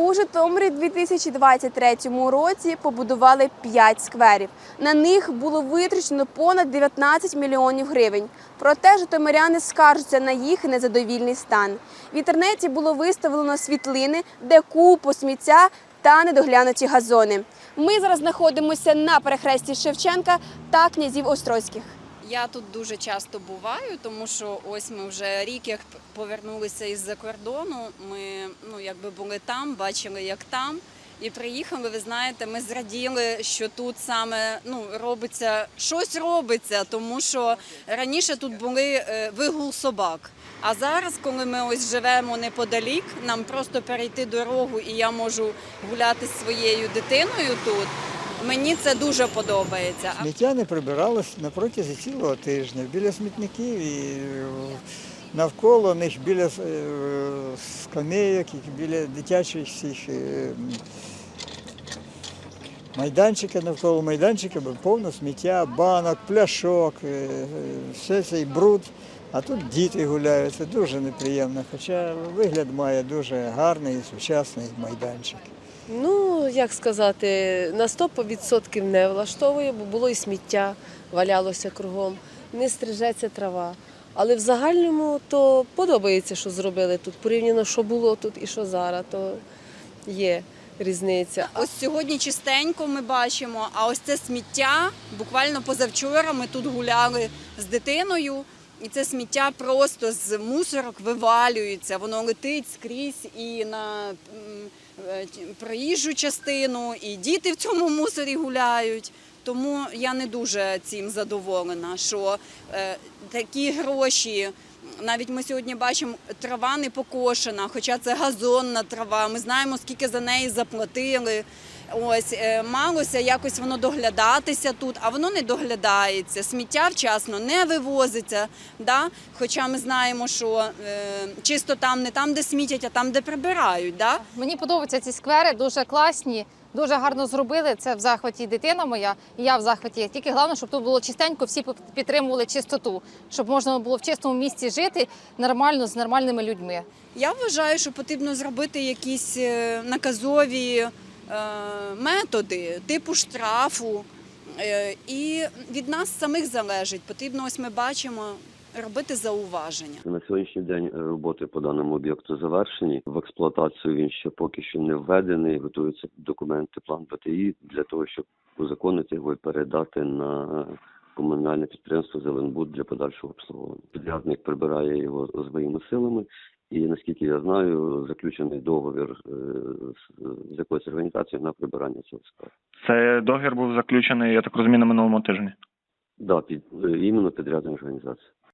У Житомирі 2023 році побудували 5 скверів. На них було витрачено понад 19 мільйонів гривень. Проте житомиряни скаржаться на їх незадовільний стан. В інтернеті було виставлено світлини, де купу сміття та недоглянуті газони. Ми зараз знаходимося на перехресті Шевченка та князів Острозьких. Я тут дуже часто буваю, тому що ось ми вже рік як повернулися із-за кордону. Ми ну якби були там, бачили, як там. І приїхали, ви знаєте, ми зраділи, що тут саме ну робиться щось робиться, тому що раніше тут були е, вигул собак. А зараз, коли ми ось живемо неподалік, нам просто перейти дорогу, і я можу гуляти зі своєю дитиною тут. Мені це дуже подобається. Сміття не прибиралось протязі цілого тижня біля смітників і е, навколо них біля е, скамейок, біля дитячих всіх е, майданчика, навколо майданчика було повно сміття, банок, пляшок, все цей бруд. А тут діти гуляють, це дуже неприємно. Хоча вигляд має дуже гарний сучасний майданчик. Ну, як сказати, на 100% не влаштовує, бо було і сміття, валялося кругом, не стрижеться трава. Але в загальному то подобається, що зробили тут. Порівняно, що було тут і що зараз, то є різниця. Ось сьогодні чистенько ми бачимо, а ось це сміття. Буквально позавчора ми тут гуляли з дитиною, і це сміття просто з мусорок вивалюється. Воно летить скрізь і на е, проїжджу частину, і діти в цьому мусорі гуляють. Тому я не дуже цим задоволена, що е, такі гроші. Навіть ми сьогодні бачимо, трава не покошена, хоча це газонна трава. Ми знаємо, скільки за неї заплатили. Ось е, малося якось воно доглядатися тут, а воно не доглядається. Сміття вчасно не вивозиться. Да? Хоча ми знаємо, що е, чисто там не там, де смітять, а там, де прибирають. Да? Мені подобаються ці сквери, дуже класні, дуже гарно зробили. Це в захваті дитина моя, і я в захваті. Тільки головне, щоб тут було чистенько, всі підтримували чистоту, щоб можна було в чистому місці жити нормально з нормальними людьми. Я вважаю, що потрібно зробити якісь е, наказові методи, типу штрафу. Е, І від нас самих залежить. Потрібно, ось ми бачимо, робити зауваження. На сьогоднішній день е, роботи по даному об'єкту завершені. В експлуатацію він ще поки що не введений. Готуються документи, план ПТІ для того, щоб узаконити його і передати на комунальне підприємство Зеленбуд для подальшого обслуговування. Підрядник прибирає його своїми силами. І наскільки я знаю, заключений договір е, з, якоюсь організацією на прибирання цього складу. Це договір був заключений, я так розумію, на минулому тижні. Да, під е, іменно підрядна організація.